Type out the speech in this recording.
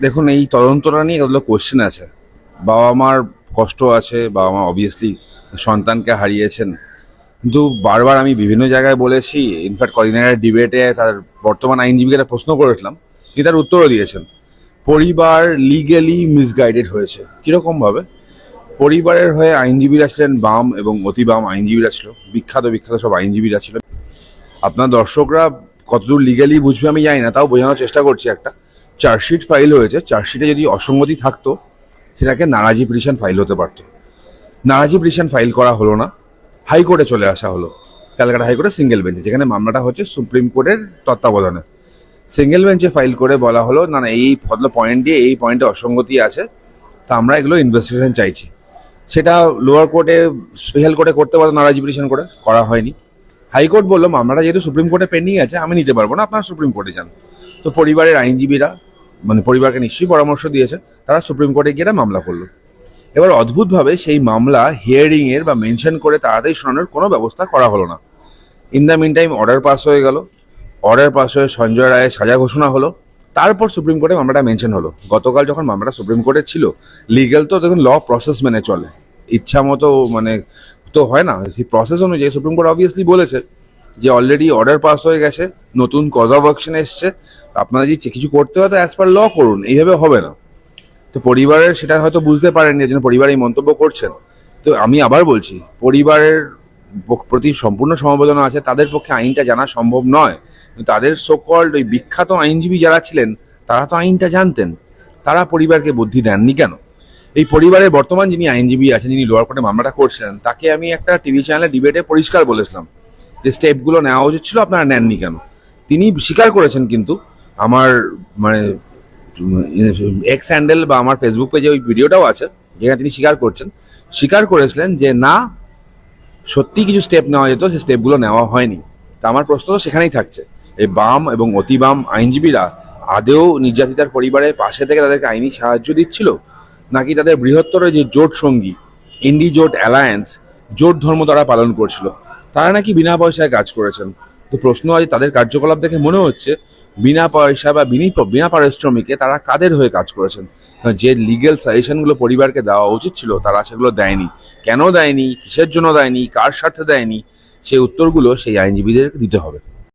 দেখুন, এই তদন্তটা নিয়ে কতগুলো কোশ্চেন আছে। বাবা মার কষ্ট আছে, বাবা মা অবভিয়াসলি সন্তানকে হারিয়েছেন। কিন্তু বারবার আমি বিভিন্ন জায়গায় বলেছি ইনফ্যাক্ট কদিন আগে ডিবেটে তার বর্তমান আইনজীবীকে একটা প্রশ্ন করেছিলাম, তিনি তার উত্তরও দিয়েছেন। পরিবার লিগেলি মিসগাইডেড হয়েছে। কীরকমভাবে পরিবারের হয়ে আইনজীবীরা ছিলেন বাম এবং অতি বাম আইনজীবীরা ছিল। বিখ্যাত বিখ্যাত সব আইনজীবীরা ছিল। আপনার দর্শকরা কতদূর লিগালি বুঝবে আমি জানি না, তাও বোঝানোর চেষ্টা করছি একটা। চার্জশিট ফাইল হয়েছে, চার্জশিটে যদি অসঙ্গতি থাকতো, সেটাকে নারাজি পিটিশন ফাইল হতে পারতো। নারাজি পিটিশন ফাইল করা হলো না হাইকোর্টে চলে আসা হলো ক্যালকাটা হাইকোর্টে সিঙ্গেল বেঞ্চে যেখানে মামলাটা হচ্ছে সুপ্রিম কোর্টের তত্ত্বাবধানে। সিঙ্গেল বেঞ্চে ফাইল করে বলা হলো, না না, এই ফদলো পয়েন্ট দিয়ে এই পয়েন্টে অসঙ্গতি আছে, তা আমরা এগুলো ইনভেস্টিগেশন চাইছি। সেটা লোয়ার কোর্টে স্পেশাল কোর্টে করতে পারতো নারাজি পিটিশন করে, করা হয়নি। হাইকোর্ট বলল, মামলাটা যেহেতু সুপ্রিম কোর্টে পেন্ডিং আছে, আমি নিতে পারব না, আপনারা সুপ্রিম কোর্টে যান। তো পরিবারের আইনজীবীরা মানে পরিবারকে নিশ্চয়ই পরামর্শ দিয়েছে, তারা সুপ্রিম কোর্টে গিয়ে মামলা করল। এবার অদ্ভুতভাবে সেই মামলা হিয়ারিং এর বা মেনশন করে তাড়াতাড়ি শোনানোর কোনো ব্যবস্থা করা হলো না। In the meantime order pass হয়ে গেল। অর্ডার পাস হয়ে সঞ্জয় রায়ের সাজা ঘোষণা হলো। তারপর সুপ্রিম কোর্টে মামলাটা মেনশন হলো। গতকাল যখন মামলাটা সুপ্রিম কোর্টে ছিল লিগেল তো দেখুন ল প্রসেস মেনে চলে। ইচ্ছা মতো মানে তো হয় না। সেই প্রসেস অনুযায়ী সুপ্রিম কোর্ট অবভিয়াসলি বলেছে। যে অলরেডি অর্ডার পাস হয়ে গেছে, নতুন কজ অফ এসছে আপনারা যদি কিছু করতে হয় তো অ্যাজ পার ল করুন, এইভাবে হবে না। তো পরিবারের সেটা হয়তো বুঝতে পারেননি এর পরিবার এই মন্তব্য করছেন। তো আমি আবার বলছি, পরিবারের প্রতি সম্পূর্ণ সমবেদনা আছে, তাদের পক্ষে আইনটা জানা সম্ভব নয়। তাদের সোকল্ড ওই বিখ্যাত আইনজীবী যারা ছিলেন, তারা তো আইনটা জানতেন। তারা পরিবারকে বুদ্ধি দেননি কেন? এই পরিবারের বর্তমান যিনি আইনজীবী আছেন, যিনি লোয়ার কোর্টে মামলাটা করছিলেন, তাকে আমি একটা টিভি চ্যানেলে ডিবেটে পরিষ্কার বলেছিলাম। যে স্টেপগুলো নেওয়া উচিত ছিল, আপনারা নেননি কেন? তিনি স্বীকার করেছেন কিন্তু আমার মানে এক্স হ্যান্ডেল বা আমার ফেসবুক পেজে ওই ভিডিওটাও আছে, যেখানে তিনি স্বীকার করছেন। স্বীকার করেছিলেন যে, না, সত্যি কিছু স্টেপ নেওয়া যেত সেই স্টেপগুলো নেওয়া হয়নি। তা আমার প্রশ্ন তো সেখানেই থাকছে। এই বাম এবং অতি বাম আইনজীবীরা আদেও নির্যাতিতার পরিবারের পাশে থেকে তাদেরকে আইনি সাহায্য দিচ্ছিল? নাকি তাদের বৃহত্তর যে জোট সঙ্গী ইন্ডি জোট অ্যালায়েন্স জোট ধর্ম তারা পালন করছিল? তারা নাকি বিনা পয়সায় কাজ করেছেন। তো প্রশ্ন আজ তাদের কার্যকলাপ দেখে মনে হচ্ছে বিনা পয়সা বা বিনি বিনা পারিশ্রমিকে তারা কাদের হয়ে কাজ করেছেন? যে লিগেল সাজেশনগুলো পরিবারকে দেওয়া উচিত ছিল, তারা সেগুলো দেয়নি। কেন দেয়নি? কিসের জন্য দেয়নি? কার স্বার্থে দেয়নি? সেই উত্তরগুলো সেই আইনজীবীদের দিতে হবে।